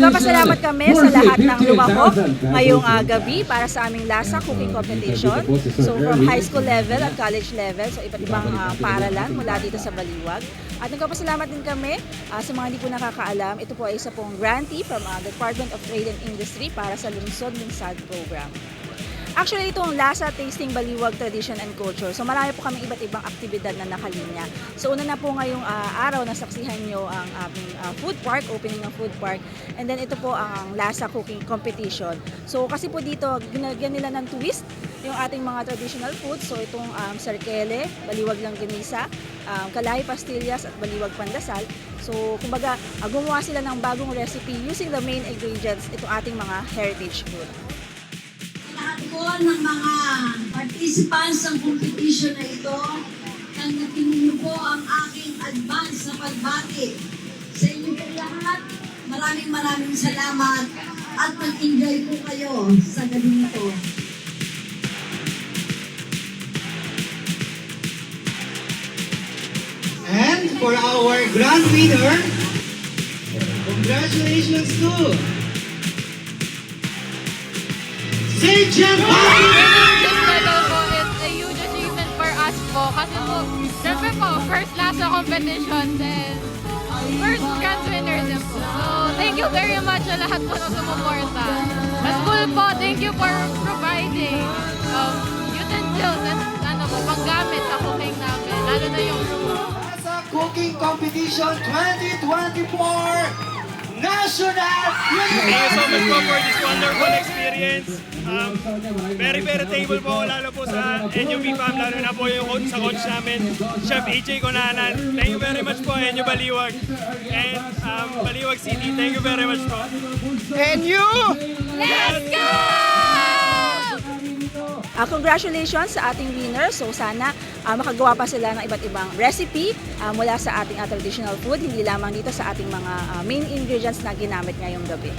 Nagpapasalamat kami sa lahat ng lumahok ngayong ah, gabi para sa aming lasa cooking competition. So from high school level at college level, so iba't ibang ah, paaralan mula dito sa Baliwag. At nagpapasalamat din kami ah, sa mga hindi po nakakaalam. Ito po ay isa pong grantee from ah, Department of Trade and Industry para sa Lungsod Minsad Program. Actually, itong Lasa Tasting Baliwag Tradition and Culture. So marami po kami iba't ibang aktibidad na nakalinya. So una na po ngayong ah, araw na saksihan nyo ang aming ah, food park, opening ng food park. And then ito po ang Lasa Cooking Competition. So kasi po dito, ginagyan nila ng twist yung ating mga traditional foods. So itong um, sarkele, baliwag lang ganisa, um, kalahi pastillas at baliwag pandasal. So kumbaga, ah, gumawa sila ng bagong recipe using the main ingredients itong ating mga heritage food. Po ng mga participants ng competition na ito, tanggapin niyo po ang aking advance na pagbati. Sa inyo po lahat, maraming maraming salamat at mag-enjoy po kayo sa gabi nito. And for our grand winner, congratulations to po. Kasi po, syempre po, first lasa competition, then first grand winner din po. So, thank you very much sa lahat po na sumuporta. Sa school po, thank you for providing um, utensils and ano po, panggamit sa cooking namin. Lalo na yung Sa Cooking Competition 2024 National Thank you so much po for this wonderful experience. Um, very, very thankful po lalo po sa NUP fam, lalo na po yung coach sa coach namin, Chef AJ Conanan. Thank you very much po, NU Baliwag. And um, Baliwag City, thank you very much po. And you! Let's go! Ah, congratulations sa ating winner. So sana ah, makagawa pa sila ng iba't ibang recipe ah, mula sa ating ah, traditional food, hindi lamang dito sa ating mga ah, main ingredients na ginamit ngayong gabi.